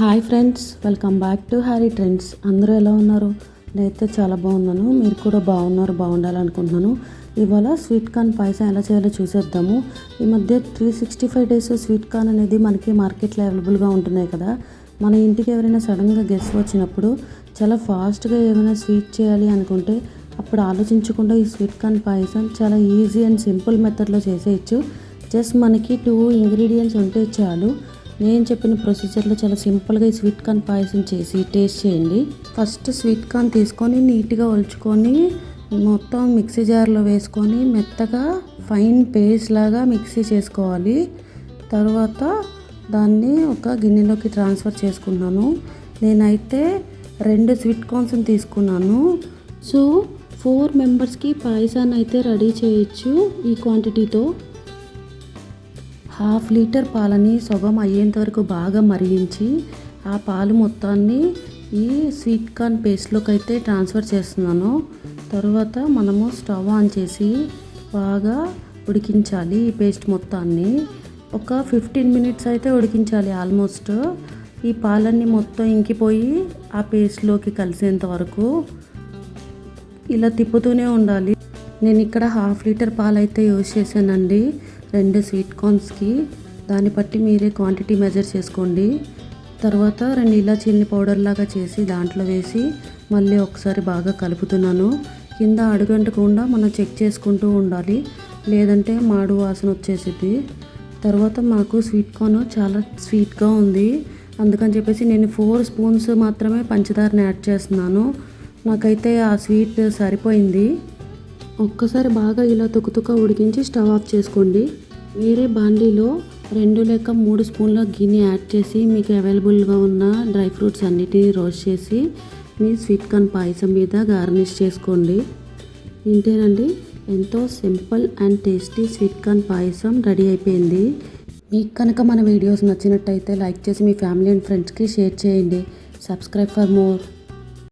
Hi friends welcome back to Harry trends. అందరూ ఎలా ఉన్నారు? నేనైతే చాలా బాగున్నాను. మీరు కూడా బాగున్నారు బాగుండాలనుకుంటున్నాను. ఇవాళ స్వీట్ కార్న్ పాయసం ఎలా చేయాలో చూసేద్దాము. ఈ మధ్య three sixty five days sweet corn అనేది మనకి మార్కెట్లో అవైలబుల్గా ఉంటున్నాయి కదా. మన ఇంటికి ఎవరైనా సడన్గా గెస్ట్ వచ్చినప్పుడు చాలా ఫాస్ట్గా ఏమైనా స్వీట్ చేయాలి అనుకుంటే అప్పుడు ఆలోచించకుండా ఈ స్వీట్ కార్న్ పాయసం చాలా ఈజీ అండ్ సింపుల్ మెథడ్లో చేసేయచ్చు. జస్ట్ మనకి టూ ఇంగ్రీడియంట్స్ ఉంటే చాలు. నేను చెప్పిన ప్రొసీజర్లో చాలా సింపుల్గా ఈ స్వీట్ కార్న్ పాయసం చేసి టేస్ట్ చేయండి. ఫస్ట్ స్వీట్ కార్న్ తీసుకొని నీట్గా ఒలుచుకొని మొత్తం మిక్సీ జార్లో వేసుకొని మెత్తగా ఫైన్ పేస్ట్ లాగా మిక్సీ చేసుకోవాలి. తర్వాత దాన్ని ఒక గిన్నెలోకి ట్రాన్స్ఫర్ చేసుకున్నాను. నేనైతే రెండు స్వీట్ కార్న్స్ తీసుకున్నాను. సో ఫోర్ మెంబర్స్కి పాయసాన్ని అయితే రెడీ చేయొచ్చు ఈ క్వాంటిటీతో హాఫ్ లీటర్ పాలని సగం అయ్యేంత వరకు బాగా మరిగించి ఆ పాలు మొత్తాన్ని ఈ స్వీట్ కార్న్ పేస్ట్లోకి అయితే ట్రాన్స్ఫర్ చేస్తున్నాను. తర్వాత మనము స్టవ్ ఆన్ చేసి బాగా ఉడికించాలి ఈ పేస్ట్ మొత్తాన్ని. ఒక ఫిఫ్టీన్ మినిట్స్ అయితే ఉడికించాలి ఆల్మోస్ట్. ఈ పాలన్నీ మొత్తం ఇంకిపోయి ఆ పేస్ట్లోకి కలిసేంత వరకు ఇలా తిప్పుతూనే ఉండాలి. నేను ఇక్కడ హాఫ్ లీటర్ పాలు అయితే యూజ్ చేశానండి. రెండు స్వీట్ కార్న్స్కి దాన్ని బట్టి మీరే క్వాంటిటీ మెజర్ చేసుకోండి. తర్వాత రెండు ఇలాచీల్ని పౌడర్ లాగా చేసి దాంట్లో వేసి మళ్ళీ ఒకసారి బాగా కలుపుతున్నాను. కింద అడుగంటకుండా మనం చెక్ చేసుకుంటూ ఉండాలి. లేదంటే మాడు వాసన వచ్చేసింది తర్వాత మాకు స్వీట్ కార్న్ చాలా స్వీట్గా ఉంది. అందుకని చెప్పేసి నేను ఫోర్ స్పూన్స్ మాత్రమే పంచదారని యాడ్ చేస్తున్నాను. నాకైతే ఆ స్వీట్ సరిపోయింది. ఒక్కసారి బాగా ఇలా తుకుతుక ఉడికించి స్టవ్ ఆఫ్ చేసుకోండి. వేరే బాండీలో రెండు లేక మూడు స్పూన్ల గిన్నె యాడ్ చేసి మీకు అవైలబుల్గా ఉన్న డ్రై ఫ్రూట్స్ అన్నిటిని రోస్ట్ చేసి మీ స్వీట్ కార్న్ పాయసం మీద గార్నిష్ చేసుకోండి. ఇంతేనండి. ఎంతో simple and tasty sweet corn payasam ready అయిపోయింది. మీకు కనుక మన వీడియోస్ నచ్చినట్టయితే లైక్ చేసి మీ ఫ్యామిలీ అండ్ ఫ్రెండ్స్కి షేర్ చేయండి. Subscribe for more.